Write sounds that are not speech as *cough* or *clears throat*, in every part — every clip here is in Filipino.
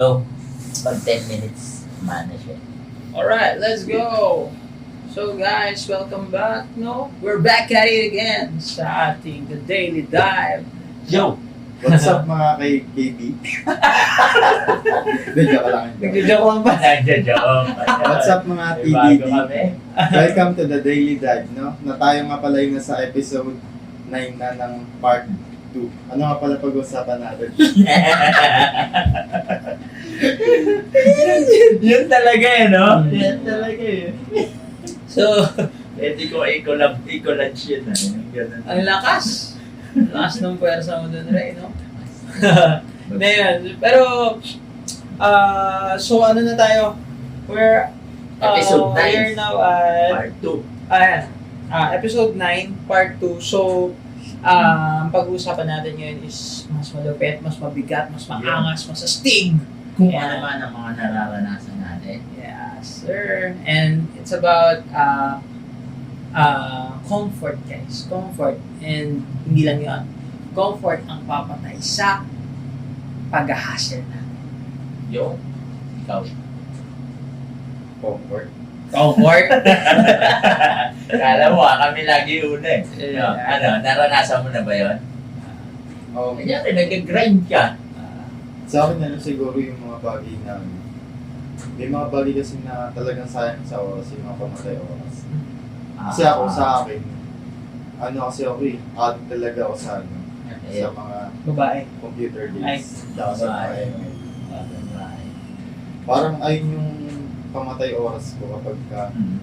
So, pag 10 minutes, mana siya. Alright, let's go! So guys, welcome back. No, we're back at it again sa ating The Daily Dive. Yo! What's up mga kay KB? *laughs* Hindi, joke lang. joke. Nagjo-joke lang ba? Nagja-joke. What's up mga TDD? Welcome to the Daily Dive, no? Na tayo nga pala yung nasa episode 9 na ng part 2. Ano nga pala pag-usapan natin? *laughs* *laughs* Yun talaga eh, no? Hmm. Yan talaga eh. So, Pwede ko i-collab, i-collab yun ah. Ganun. ang lakas. Lakas ng puwersa mo dun, Ray, no? *laughs* Na yun. Pero, ah, so ano na tayo? We're, ah, Episode nine. we're now at Part 2. Ayan. Ah, episode 9, part 2. So, ah, ang pag-uusapan natin ngayon is mas malupit, mas mabigat, mas maangas, mas astig. Kung Yeah. ano man ang mga nararanasan natin. Yes, sir. And it's about uh, uh, comfort, guys. Comfort. And hindi lang yun. Comfort ang papatay sa pag-hustle natin. Yo, ikaw. Comfort. Comfort? *laughs* Kala mo ah, kami lagi una eh. Yeah. Ano, naranasan mo na ba yun? Um, Kanyari, nag-grind ka. Sa akin na siguro yung mga bagay na may mga bagay kasi na talagang sayang sa oras, yung mga pamatay oras. Kasi ako sa akin, ano kasi ako eh, addict talaga ako sa ano, sa mga babae. computer Ay. games. Tsaka sa mga. ML. Parang ayun yung pamatay oras ko kapag ka Hmm.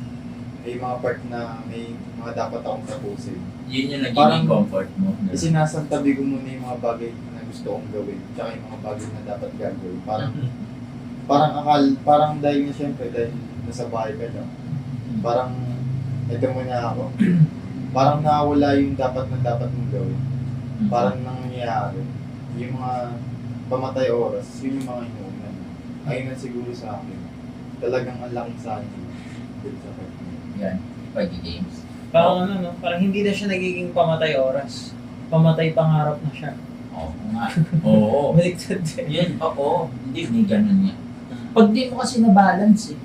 may mga part na may mga dapat akong tapusin. Yun yung nagiging Parang- comfort mo. Isinasantabi ko muna yung mga bagay na gusto kong gawin, tsaka yung mga bagay na dapat gagawin. Parang, parang akal, parang dahil nga syempre, dahil nasa bahay ka lang, parang, ito muna ako. *clears throat* parang nawala yung dapat na dapat mong gawin. Parang nangyayari. Yung mga pamatay oras, yun yung mga inuunan. Ayun na siguro sa akin. Talagang ang laking sa akin. Yan, pag-games. Parang ano, no? Parang hindi na siya nagiging pamatay oras. Pamatay pangarap na siya. Oo nga. Oo. *laughs* Baliktad din. Yun, oo. Hindi, hindi ganun yan. Pag di mo kasi na-balance eh.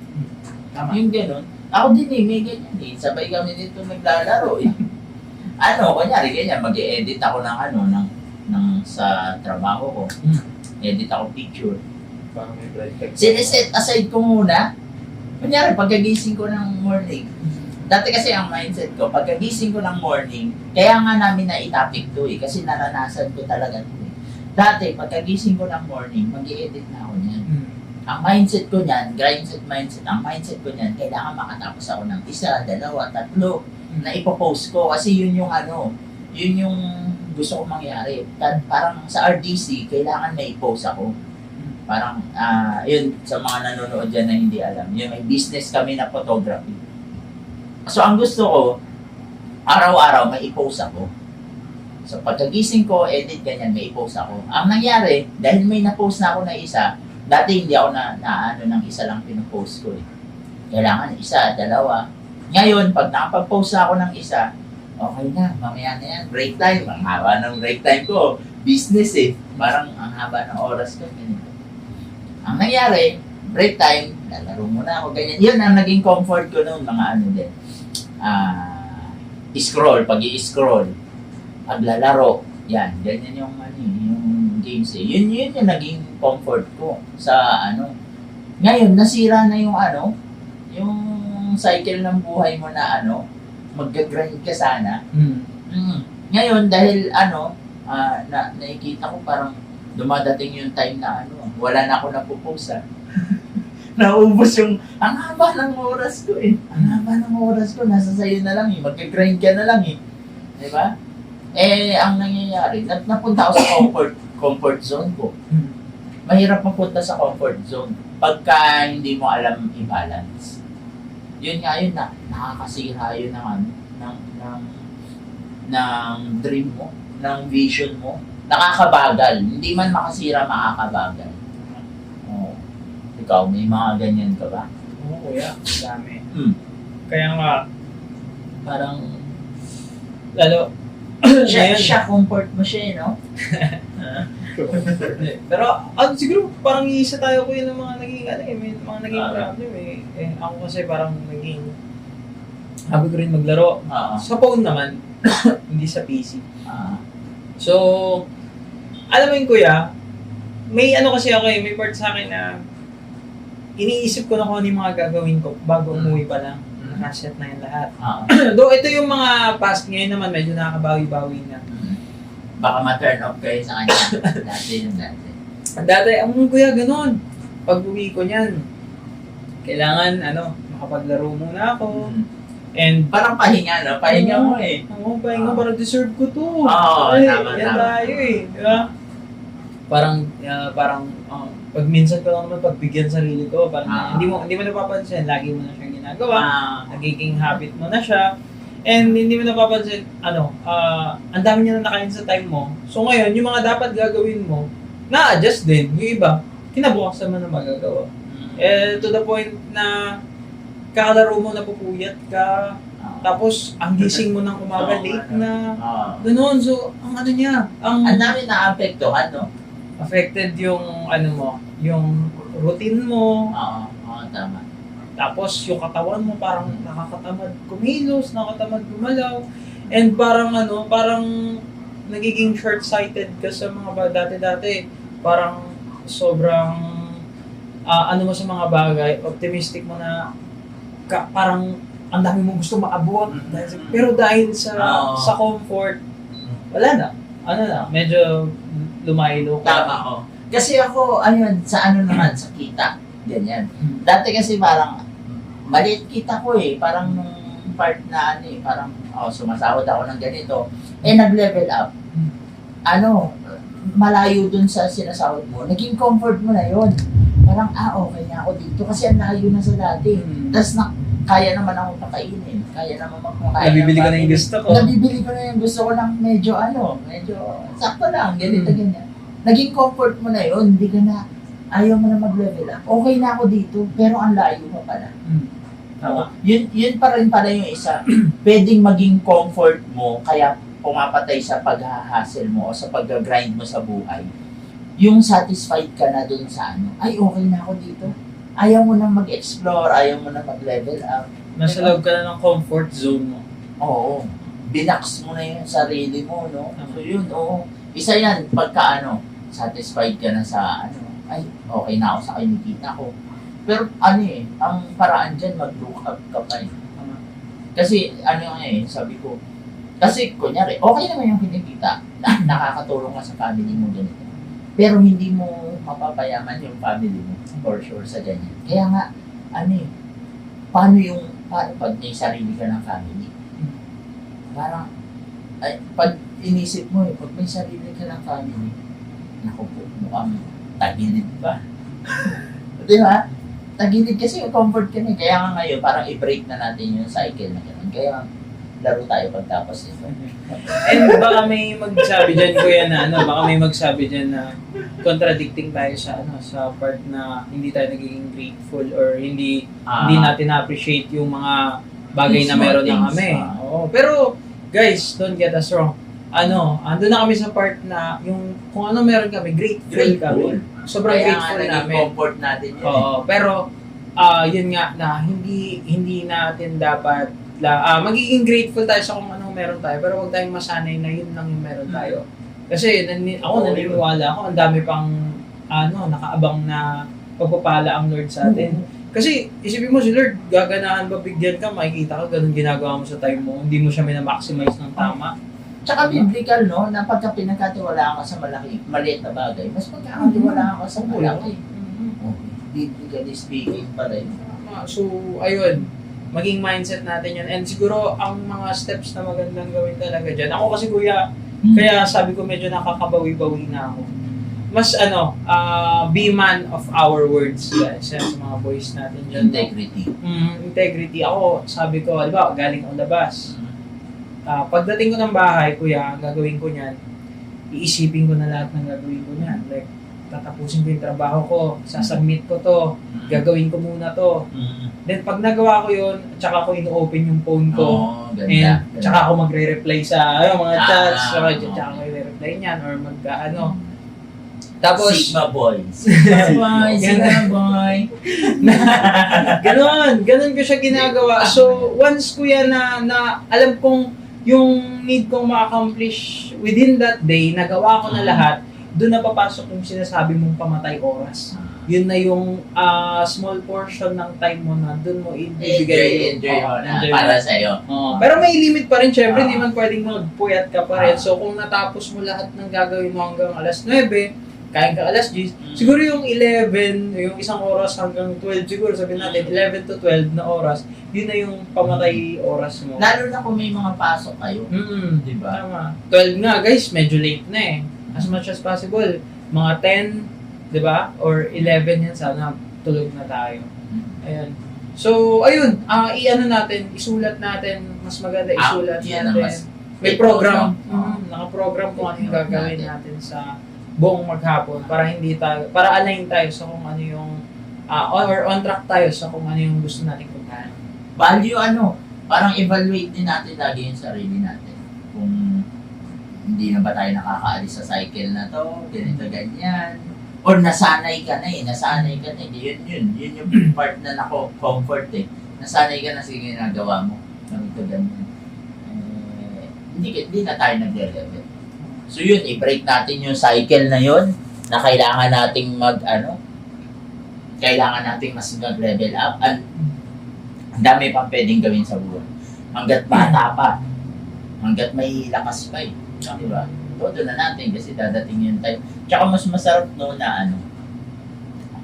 Tama. Yung ganun. Ako din eh, may ganyan eh. Sabay kami dito naglalaro eh. *laughs* ano, kunyari ganyan, mag edit ako ng ano, ng, ng sa trabaho ko. Hmm. Edit ako picture. Sineset aside ko muna. Kunyari, pagkagising ko ng morning, dati kasi ang mindset ko, pagkagising ko ng morning, kaya nga namin na itapik to eh, kasi naranasan ko talaga to eh. Dati, pagkagising ko ng morning, mag edit na ako niyan. Hmm. Ang mindset ko niyan, grindset mindset, ang mindset ko niyan, kailangan makatapos ako ng isa, dalawa, tatlo, na ipopost ko. Kasi yun yung ano, yun yung gusto ko mangyari. Parang sa RDC, kailangan may post ako. Parang, ah, yun, sa mga nanonood dyan na hindi alam, yun, may business kami na photography. So, ang gusto ko, araw-araw may i-post ako. So, pagkagising ko, edit ganyan, may i-post ako. Ang nangyari, dahil may na-post na ako na isa, dati hindi ako na, na ano, ng isa lang pinopost ko eh. Kailangan isa, dalawa. Ngayon, pag nakapag-post na ako ng isa, okay na, mamaya na yan, break time. Ang haba ng break time ko, business eh. Parang ang haba ng oras ko. Ganito. Ang nangyari, break time, lalaro muna ako, ganyan. Yun ang naging comfort ko noon, mga ano din. Ah, scroll, pag i-scroll, paglalaro, yan, ganyan yung ano, yung games eh. Yun, yun yung naging comfort ko sa ano. Ngayon, nasira na yung ano, yung cycle ng buhay mo na ano, mag-grind ka sana. Hmm. Mm. Ngayon, dahil ano, ah, na, nakikita ko parang dumadating yung time na ano, wala na ako napupost ah. *laughs* Naubos yung, ang haba ng oras ko eh. Ang haba ng oras ko, nasa sayo na lang eh. Mag-grind ka na lang eh. Di ba? Eh, ang nangyayari, nap- napunta ako sa comfort, comfort zone ko. Hmm. Mahirap mapunta sa comfort zone pagka hindi mo alam i-balance. Yun nga yun na, nakakasira yun ng, ano, ng, ng, ng dream mo, ng vision mo. Nakakabagal. Hindi man makasira, makakabagal. Ikaw, may mga ganyan ka ba? Oo, kuya. Dami. Hmm. Kaya nga, Parang, lalo, *clears throat* siya, Ngayon. siya comfort mo siya, eh, no? *laughs* Pero ano siguro parang iisa tayo ko yun ng mga naging ano eh, may mga naging Ah. problem eh. eh. Ako kasi parang naging sabi ko rin maglaro. Oo. Sa phone naman, *coughs* hindi sa PC. Ah. So, alam mo yun kuya, may ano kasi ako eh, may part sa akin na iniisip ko na kung ano yung mga gagawin ko bago Mm. umuwi pa lang. Nakaset na yan lahat. Oo. *clears throat* Though ito yung mga past ngayon naman, medyo nakakabawi-bawi na. Mm. Baka ma-turn off kayo sa kanya. *laughs* dati yung dati. Dati, ang kuya, ganun. Pag uwi ko niyan, kailangan, ano, makapaglaro muna ako. Mm. And, Parang pahinga, no? Pahinga mo eh. Oo, pahinga, Ah. parang deserve ko to. Oo, Ay, tama, yan tama. tayo eh. Di ba? Parang, ah, parang, ah, pag minsan ko lang naman pagbigyan sarili ko, parang Ah. hindi mo hindi mo napapansin, lagi mo na siyang ginagawa. Ah. Nagiging habit mo na siya. And hindi mo napapansin, ano, ah, ang dami niya na nakain sa time mo. So ngayon, yung mga dapat gagawin mo, na-adjust din. Yung iba, kinabukasan mo na magagawa. Mm. Eh, to the point na kakalaro mo, napupuyat ka, Ah. tapos ang gising mo ng umaga *laughs* Oo, late ano. na. Oo. Ganun, so ang ano niya, ang Ang dami na-apektuhan, no? Affected yung ano mo, yung routine mo, Oo. Oo, tama. tapos yung katawan mo parang nakakatamad kumilos, nakakatamad gumalaw, and parang ano, parang nagiging short-sighted ka sa mga dati-dati. Parang sobrang ah, ano mo sa mga bagay, optimistic mo na ka, parang ang dami mo gusto maabot. Sa- Pero dahil sa Oo. sa comfort, wala na. Ano na, medyo lumaylo ka. Tama ko. Kasi ako, ayun, sa ano naman, sa kita. Ganyan. Hmm. Dati kasi parang, maliit kita ko eh. Parang nung part na ano eh, parang, oh, sumasahod ako ng ganito. Eh, nag-level up. Hmm. Ano, malayo dun sa sinasahod mo. Naging comfort mo na yun. Parang, ah, okay na ako dito. Kasi ang layo na sa dati. Hmm. Tapos na, kaya naman ako pakainin. Kaya naman magkumakain. Nabibili ng ko na yung gusto ko. Nabibili ko na yung gusto ko ng medyo ano, medyo sakto lang, ganito, Mm. ganyan. Naging comfort mo na yun, hindi ka na, ayaw mo na mag-level up. Okay na ako dito, pero ang layo mo pala. Hmm. Tama. Yun, yun pa rin pala yung isa. *clears throat* Pwedeng maging comfort mo, kaya pumapatay sa pag-hustle mo o sa pag-grind mo sa buhay. Yung satisfied ka na dun sa ano, ay okay na ako dito. Ayaw mo na mag-explore, ayaw mo na mag-level up. Nasa loob ka na ng comfort zone mo. Oo. Binax mo na yung sarili mo, no? So yun, oo. Isa yan, pagka ano, satisfied ka na sa ano, ay, okay na ako sa kinikita ko. Pero ano eh, ang paraan dyan, mag-look up ka pa eh. Kasi ano eh, sabi ko, kasi kunyari, okay naman yung kinikita, na, *laughs* nakakatulong ka sa family mo ganito. Pero hindi mo mapapayaman yung family mo, for sure sa ganyan. Kaya nga, ano eh, paano yung, paano pag may sarili ka ng family? Parang, ay, pag inisip mo eh, pag may sarili ka ng family, naku po, mukhang tagilid pa. *laughs* Di ba? Tagilid kasi yung comfort ka na eh. Kaya nga ngayon, parang i-break na natin yung cycle na gano'n. Kaya, laro tayo pagtapos nito. And baka may magsabi dyan, kuya, na ano, baka may magsabi dyan na contradicting tayo sa ano sa part na hindi tayo nagiging grateful or hindi Ah, hindi natin na-appreciate yung mga bagay na meron na kami. ah. Oo. Pero guys, don't get us wrong. Ano, ando na kami sa part na yung kung ano meron kami, grateful, Grateful. kami. Sobrang Kaya nga grateful naging namin. comfort natin yun. Oo, pero ah yun nga na hindi hindi natin dapat la, ah, magiging grateful tayo sa kung anong meron tayo pero huwag tayong masanay na yun lang yung meron tayo. Kasi nani, ako Oo, naniniwala ako ang dami pang ano nakaabang na pagpapala ang Lord sa atin. Kasi isipin mo si Lord, gaganahan ba bigyan ka, makikita ka ganun ginagawa mo sa time mo, hindi mo siya minamaximize ng tama. Tsaka biblical, no? Na pagka pinagkatiwalaan ka sa malaki, maliit na bagay, mas pagkakatiwalaan ka sa malaki. Okay. Biblically speaking yun. Tama. So, ayun. Maging mindset natin yun. And siguro, ang mga steps na magandang gawin talaga dyan. Ako kasi kuya, kaya sabi ko medyo nakakabawi-bawi na ako. Mas ano, ah, be man of our words guys. Yan sa mga boys natin dyan. Integrity. Mm, integrity. Ako, sabi ko, di ba, galing ako labas. Ah, pagdating ko ng bahay, kuya, ang gagawin ko niyan, iisipin ko na lahat ng gagawin ko niyan. Like, tatapusin ko yung trabaho ko, sasubmit ko to, gagawin ko muna to. Mm. Then pag nagawa ko yun, tsaka ko ino-open yung phone ko. Oo, ganda. And ganda. tsaka ako magre-reply sa ayun, mga Ah, chats, tsaka, oo. tsaka ako i-reply niyan or mag ano. Tapos, Sigma boy. *laughs* Sigma boy, Sigma *laughs* boy. ganon, ganon ko siya ginagawa. So, once ko yan na, na alam kong yung need kong ma-accomplish within that day, nagawa ko na Mm. lahat, doon na papasok yung sinasabi mong pamatay oras. Yun na yung ah, small portion ng time mo na doon mo Enjoy, ibibigay. enjoy Oo, mo na. enjoy Para mo. sa'yo. Oo. Pero may limit pa rin, syempre, Ah. hindi man pwedeng magpuyat ka pa rin. Ah. So, kung natapos mo lahat ng gagawin mo hanggang alas 9, kain ka alas 10, Mm. siguro yung 11, yung isang oras hanggang 12 siguro, sabihin natin, 11 to 12 na oras, yun na yung pamatay oras mo. Lalo na kung may mga pasok kayo. Mm, Di ba? Tama. 12 nga, guys, medyo late na eh. As much as possible, mga 10, di ba? Or 11 yan, sana tulog na tayo. Ayan. So, ayun, ah i-ano natin, isulat natin, mas maganda Ah, isulat yan ang natin. mas- May program, program. mm, naka-program kung ano yung gagawin natin. natin sa buong maghapon para hindi tayo, para align tayo sa kung ano yung, ah, on, or on track tayo sa kung ano yung gusto nating puntahan. Value ano, parang evaluate din natin lagi yung sarili natin. Kung hindi na ba tayo nakakaalis sa cycle na to, ganito, ganyan. Or nasanay ka na eh, nasanay ka na eh. Yun, yun, yun yung *clears throat* part na nako comfort eh. Nasanay ka na sa ginagawa mo. Ganito, ganyan. Eh, hindi, hindi na tayo nagre-level. So yun, i-break natin yung cycle na yun na kailangan nating mag, ano, kailangan nating mas mag-level up. At ang dami pang pwedeng gawin sa buhay. Hanggat bata pa. Hanggat may lakas pa eh. Di ba? Todo na natin kasi dadating yung time. Tsaka mas masarap no na ano,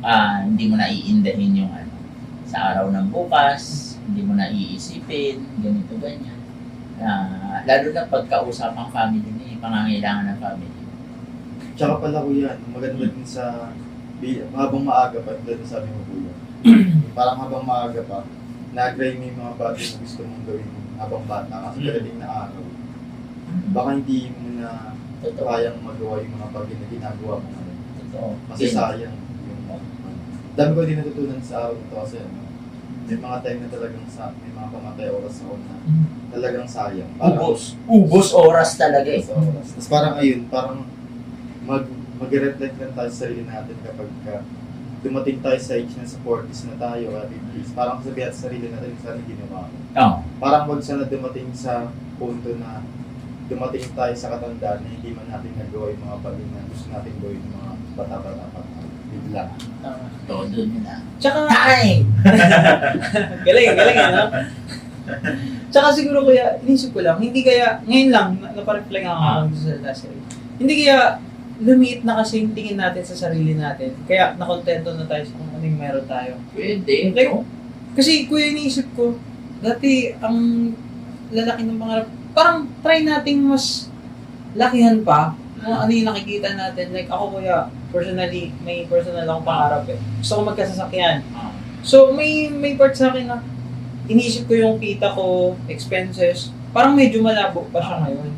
ah hindi mo na iindahin yung ano, sa araw ng bukas, hindi mo na iisipin, ganito, ganyan. Ah, lalo na pagkausapang family ni pangangailangan ng family. Tsaka pala kuya, maganda din sa habang maaga pa, doon sabi mo kuya. *clears throat* Parang habang maaga pa, nag-try mo yung mga bagay na gusto mong gawin habang bata kasi Mm. na araw. Baka hindi mo na Totoo. kayang magawa yung mga bagay na ginagawa mo ngayon. Totoo. Kasi sayang yung ano. Dami ko din natutunan sa araw ito kasi ano, may mga time na talagang sa, may mga pamatay oras ako na talagang sayang. Ubos. Ubos oras talaga eh. Sa oras. Tapos parang ayun, parang mag mag-reflect lang tayo sa sarili natin kapag ka dumating tayo sa age na sa 40s na tayo at 50s. Parang sabihin sa sarili natin sana ginawa ko. Oo. Parang wag sana dumating sa punto na dumating tayo sa katandaan na hindi man natin nagawa yung mga bagay na gusto natin gawin yung mga bata-bata pa. Bigla. Todo yun na. Tsaka, Time! *laughs* galing, galing ano? Tsaka siguro kuya, inisip ko lang, hindi kaya, ngayon lang, na- napareflect ako Ah. ah. sa last year. Hindi kaya, lumiit na kasi yung tingin natin sa sarili natin. Kaya nakontento na tayo sa kung ano yung meron tayo. Pwede. No? Kasi kuya, iniisip ko, dati ang lalaki ng pangarap, parang try nating mas lakihan pa kung ano yung nakikita natin. Like ako kuya, personally, may personal akong pangarap eh. Gusto ko magkasasakyan. Ah. So, may may part sa akin na iniisip ko yung kita ko, expenses, parang medyo malabo pa siya ngayon.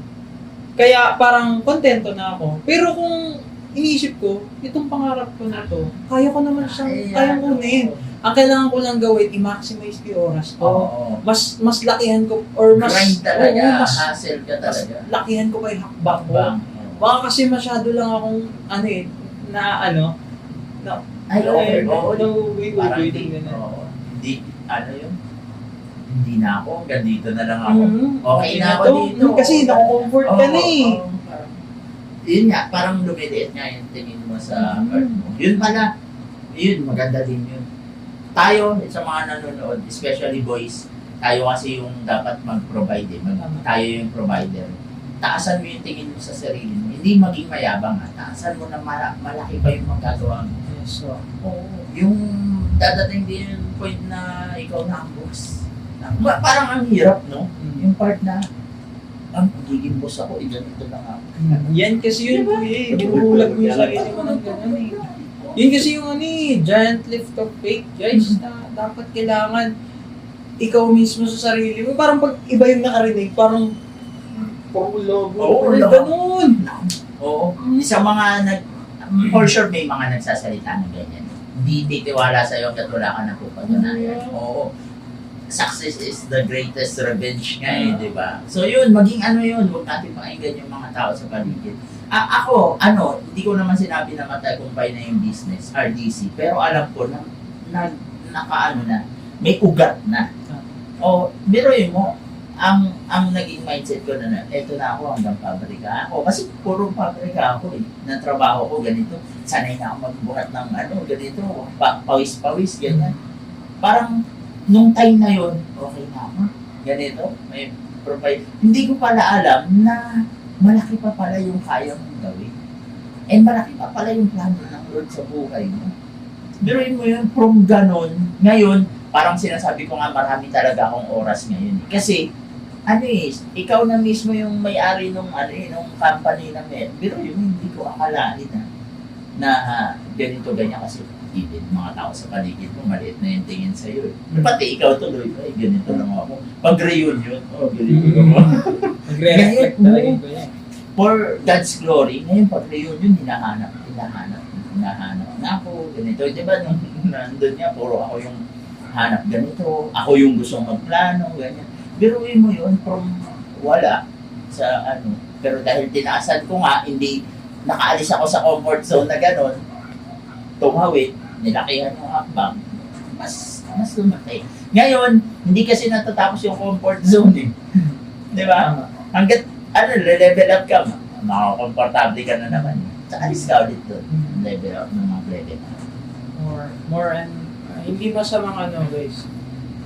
Kaya parang kontento na ako. Pero kung iniisip ko, itong pangarap ko na to, kaya ko naman siyang, Ayan. kayang kunin. Ang kailangan ko lang gawin, i-maximize ko yung oras ko. Oo. Mas mas lakihan ko, or mas, Grind talaga. oo, mas, Hassle ka mas talaga. lakihan ko pa yung hakbang ko. Bang. Baka kasi masyado lang akong, ano eh, na ano, na, Ay, over. na, Oo. na, wait, Parang wait, hindi, wait, oo. Hindi, ano yun? Hindi na ako, hanggang dito na lang ako. Mhm. Okay na ako to. dito. Kasi naku-comfort ka na eh. Oo, parang- Yun nga, parang lumiliit nga yung tingin mo sa Mhm. heart mo. Yun pala, yun, maganda din yun. Tayo, sa mga nanonood, especially boys, tayo kasi yung dapat mag-provide eh. Mag- tayo yung provider. Taasan mo yung tingin mo sa sarili mo. Hindi maging mayabang ha. Taasan mo na mala- malaki pa yung magagawa mo. Yes, so, Oo. Yung dadating din yung point na ikaw na ang boss. Pa- parang ang hirap, no? mm. Yung part na, ang pagiging boss ako, eh, ganito lang ako. Yan kasi yun, Diba? eh. Binuhulag mo yung sarili mo ng gano'n eh. Yun kasi yung ano eh, giant lift of faith, guys, na dapat kailangan ikaw mismo sa sarili mo. Parang pag iba yung nakarinig, parang puro logo. Oo, logo. ganun. Oo. Sa mga nag for sure may mga nagsasalita ng ganyan. Hindi titiwala sa'yo at wala ka na pupatunayan. Oo. Success is the greatest revenge nga eh, di ba? So yun, maging ano yun, huwag natin pakinggan yung mga tao sa paligid. A- ako, ano, hindi ko naman sinabi na matagumpay na yung business, RDC, pero alam ko na, na nakaano na, may ugat na. O, biruin mo, ang ang naging mindset ko na, na eto na ako hanggang pabrika ako. Kasi puro pabrika ako eh. Na trabaho ko ganito. Sanay na ako magbuhat ng ano, ganito. Pa, pawis-pawis, ganyan. Parang, nung time na yon okay na ako. Ganito, may provide. Hindi ko pala alam na malaki pa pala yung kaya mong gawin. And malaki pa pala yung plano ng Lord sa buhay mo. Biruin mo yun, from ganon, ngayon, parang sinasabi ko nga marami talaga akong oras ngayon. eh. Kasi, ano eh, ikaw na mismo yung may-ari nung, ano eh, nung company na Met. Pero yun, hindi ko akalain na, na ah, ganito, ganyan kasi even mga tao sa paligid mo, maliit na yung tingin sa'yo eh. Pati ikaw tuloy, ay ganito lang ako. Pag reunion, oh, ganito ako. *laughs* Nagre-reflect Ngayon, talaga oo. For God's glory, ngayon pag reunion, hinahanap, hinahanap, hinahanap na ako, ganito. Di ba, nung *laughs* nandun niya, puro ako yung hanap ganito, ako yung gustong magplano, ganyan. Biruin mo yun from wala sa ano. Pero dahil tinaasan ko nga, hindi nakaalis ako sa comfort zone na gano'n, tumawid, nilakihan yung hakbang, mas, mas lumaki. Ngayon, hindi kasi natatapos yung comfort zone eh. *laughs* Di ba? Hanggat, ano, level up ka, makakomportable ka na naman. Sa alis ka ulit doon. Level up ng mga level up. More, more and, uh, hindi ba sa mga ano guys,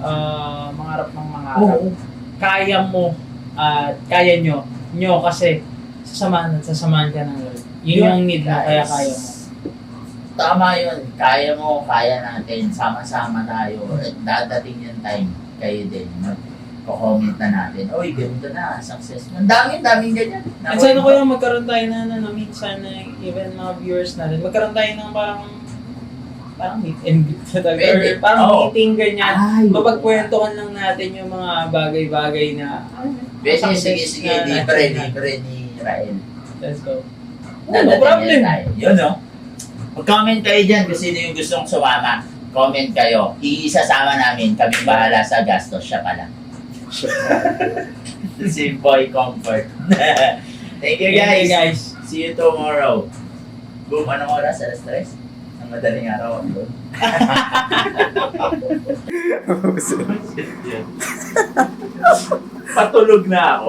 uh, mangarap ng mga Oo. kaya mo at kaya nyo, nyo kasi sasamahan at sasamahan ka ng Lord. Yun yung need mo, kaya kaya mo. Tama yun. Kaya mo, kaya natin. Sama-sama tayo. At dadating yung time, kayo din. Mag-comment na natin. Oy, ganito na. Success. Ang daming, daming ganyan. At sana ko yung magkaroon tayo na, na, na minsan na even mga viewers natin, magkaroon tayo ng parang parang meet and greet na talaga. Or parang Oo. meeting ganyan. Ay, Mapagkwentuhan lang natin yung mga bagay-bagay na Pwede, sige, sige. Libre, libre ni Rael. Let's go. Oh, Dadating no problem. tayo. Yun, no? Mag-comment kayo dyan kung sino yung gustong sumama. Comment kayo. Iisasama namin. Kami bahala sa gastos. Siya pala. *laughs* si Boy Comfort. *laughs* Thank you, guys. guys. See you tomorrow. Boom, anong oras? Alas 3? Ang madaling araw. *laughs* Patulog na ako.